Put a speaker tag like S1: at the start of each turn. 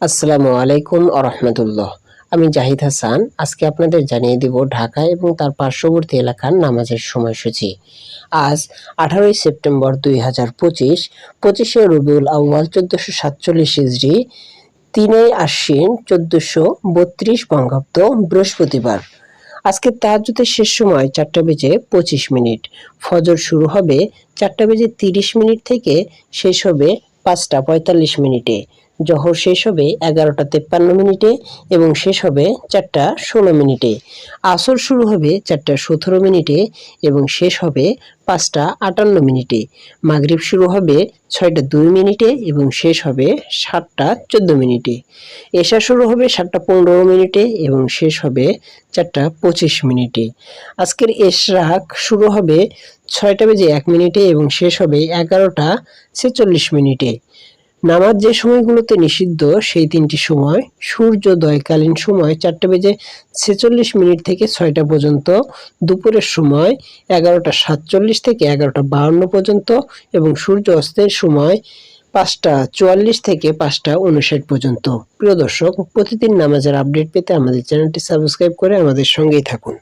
S1: আসসালামু আলাইকুম আরহামতুল্লাহ আমি জাহিদ হাসান, আজকে আপনাদের জানিয়ে দিব ঢাকা এবং তার পার্শ্ববর্তী এলাকার নামাজের সময়সূচি। আজ আঠারোই সেপ্টেম্বর দুই হাজার পঁচিশ, পঁচিশে রবিউল আউ্বাল চোদ্দোশো সাতচল্লিশ ইজরি তিনই আশ্বিন চোদ্দোশো বত্রিশ বঙ্গাব্দ বৃহস্পতিবার। আজকে তাহাজ্জুদের শেষ সময় চারটা বেজে পঁচিশ মিনিট। ফজর শুরু হবে চারটা বেজে তিরিশ মিনিট থেকে, শেষ হবে পাঁচটা পঁয়তাল্লিশ মিনিটে। জহর শেষ হবে এগারোটা তেপ্পান্ন মিনিটে এবং শেষ হবে চারটা ষোলো মিনিটে। আসর শুরু হবে চারটা সতেরো মিনিটে এবং শেষ হবে পাঁচটা আটান্ন মিনিটে। মাগরিব শুরু হবে ছয়টা দুই মিনিটে এবং শেষ হবে সাতটা চোদ্দ মিনিটে। এশা শুরু হবে সাতটা পনেরো মিনিটে এবং শেষ হবে চারটা পঁচিশ মিনিটে। আজকের এশরাক শুরু হবে ছয়টা বেজে এক মিনিটে এবং শেষ হবে এগারোটা ছেচল্লিশ মিনিটে। নামাজ যে সময়গুলোতে নিষিদ্ধ, সেই তিনটি সময়, সূর্যোদয়কালীন সময়, চারটে বেজে ছেচল্লিশ মিনিট থেকে ছয়টা পর্যন্ত, দুপুরের সময় এগারোটা সাতচল্লিশ থেকে এগারোটা বাহান্ন পর্যন্ত এবং সূর্য অস্তের সময় পাঁচটা চুয়াল্লিশ থেকে পাঁচটা উনষাট পর্যন্ত। প্রিয় দর্শক, প্রতিদিন নামাজের আপডেট পেতে আমাদের চ্যানেলটি সাবস্ক্রাইব করে আমাদের সঙ্গেই থাকুন।